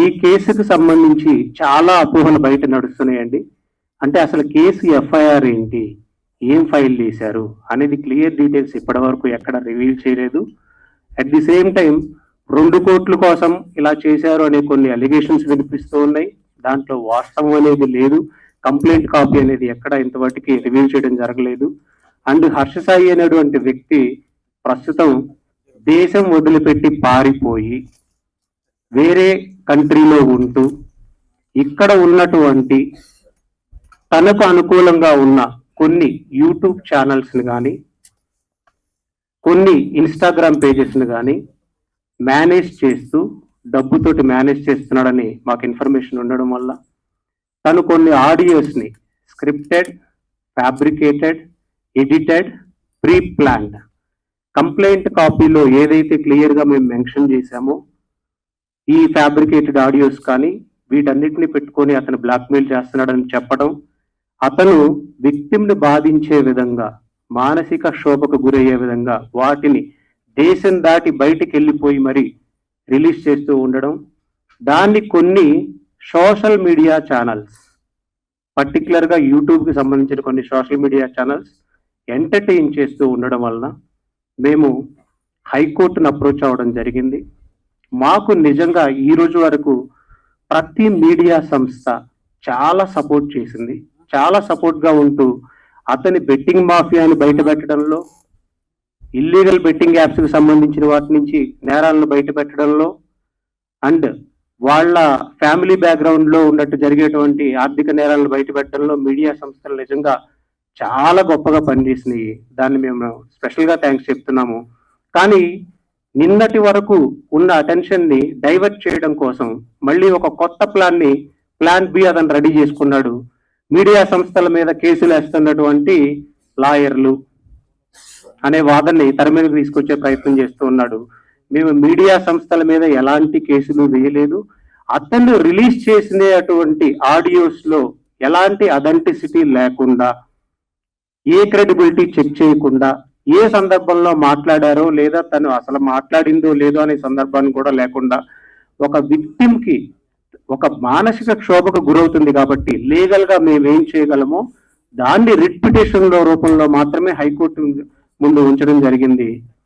ఈ కేసుకు సంబంధించి చాలా అపోహలు బయట నడుస్తున్నాయండి. అంటే అసలు కేసు ఎఫ్ఐఆర్ ఏంటి? ఏం ఫైల్ చేశారు? అనేది క్లియర్ డీటెయిల్స్ ఇప్పటి వరకు ఎక్కడ రివీల్ చేయలేదు. అట్ ది సేమ్ టైం రెండు కోట్ల కోసం ఇలా చేశారు అనే కొన్ని అలిగేషన్స్ వినిపిస్తూ ఉన్నాయి. దాంట్లో వాస్తవం అనేది లేదు. కంప్లైంట్ కాపీ అనేది ఎక్కడ ఇంతవరకు రివీల్ చేయడం జరగలేదు. అండ్ హర్షసాయి అనేటువంటి వ్యక్తి ప్రస్తుతం దేశం వదిలిపెట్టి పారిపోయి వేరే కంట్రీలో ఉంటూ ఇక్కడ ఉన్నటువంటి తనకు అనుకూలంగా ఉన్న కొన్ని యూట్యూబ్ ఛానల్స్ని కానీ కొన్ని ఇన్స్టాగ్రామ్ పేజెస్ని కానీ మేనేజ్ చేస్తూ డబ్బుతోటి మేనేజ్ చేస్తున్నాడని మాకు ఇన్ఫర్మేషన్ ఉండడం వల్ల తను కొన్ని ఆడియోస్ని scripted fabricated edited pre planned complaint కాపీలో ఏదైతే క్లియర్గా మేము మెన్షన్ చేశామో ఈ ఫ్యాబ్రికేటెడ్ ఆడియోస్ కానీ వీటన్నిటిని పెట్టుకొని అతను బ్లాక్మెయిల్ చేస్తున్నాడని చెప్పడం అతను విక్టిమ్ని బాధించే విధంగా మానసిక శోభకు గురయ్యే విధంగా వాటిని దేశం దాటి బయటికి వెళ్ళిపోయి మరి రిలీజ్ చేస్తూ ఉండడం దాన్ని కొన్ని సోషల్ మీడియా ఛానల్స్ పర్టికులర్గా యూట్యూబ్కి సంబంధించిన కొన్ని సోషల్ మీడియా ఛానల్స్ ఎంటర్టైన్ చేస్తూ ఉండడం వలన మేము హైకోర్టును అప్రోచ్ అవ్వడం జరిగింది. మాకు నిజంగా ఈ రోజు వరకు ప్రతి మీడియా సంస్థ చాలా సపోర్ట్ చేసింది. చాలా సపోర్ట్గా ఉంటూ అతని బెట్టింగ్ మాఫియాని బయట పెట్టడంలో ఇల్లీగల్ బెట్టింగ్ యాప్స్కి సంబంధించిన వాటి నుంచి నేరాలను బయట పెట్టడంలో అండ్ వాళ్ళ ఫ్యామిలీ బ్యాక్గ్రౌండ్లో ఉన్నట్టు జరిగేటువంటి ఆర్థిక నేరాలను బయట పెట్టడంలో మీడియా సంస్థలు నిజంగా చాలా గొప్పగా పనిచేసినాయి. దాన్ని మేము స్పెషల్గా థ్యాంక్స్ చెప్తున్నాము. కానీ నిన్నటి వరకు ఉన్న అటెన్షన్ని డైవర్ట్ చేయడం కోసం మళ్ళీ ఒక కొత్త ప్లాన్ని ప్లాన్ బి అతను రెడీ చేసుకున్నాడు. మీడియా సంస్థల మీద కేసులు వేస్తున్నటువంటి లాయర్లు అనే వాదనని తెర మీదకి తీసుకొచ్చే ప్రయత్నం చేస్తూ ఉన్నాడు. మేము మీడియా సంస్థల మీద ఎలాంటి కేసులు వేయలేదు. అతను రిలీజ్ చేసినటువంటి ఆడియోస్లో ఎలాంటి అథెంటిసిటీ లేకుండా ఏ క్రెడిబిలిటీ చెక్ చేయకుండా ఏ సందర్భంలో మాట్లాడారో లేదా తను అసలు మాట్లాడిందో లేదో అనే సందర్భాన్ని కూడా లేకుండా ఒక విక్టిమ్కి ఒక మానసిక క్షోభకు గురవుతుంది కాబట్టి లీగల్గా మేము ఏం చేయగలమో దాన్ని రిట్ రూపంలో మాత్రమే హైకోర్టు ముందు ఉంచడం జరిగింది.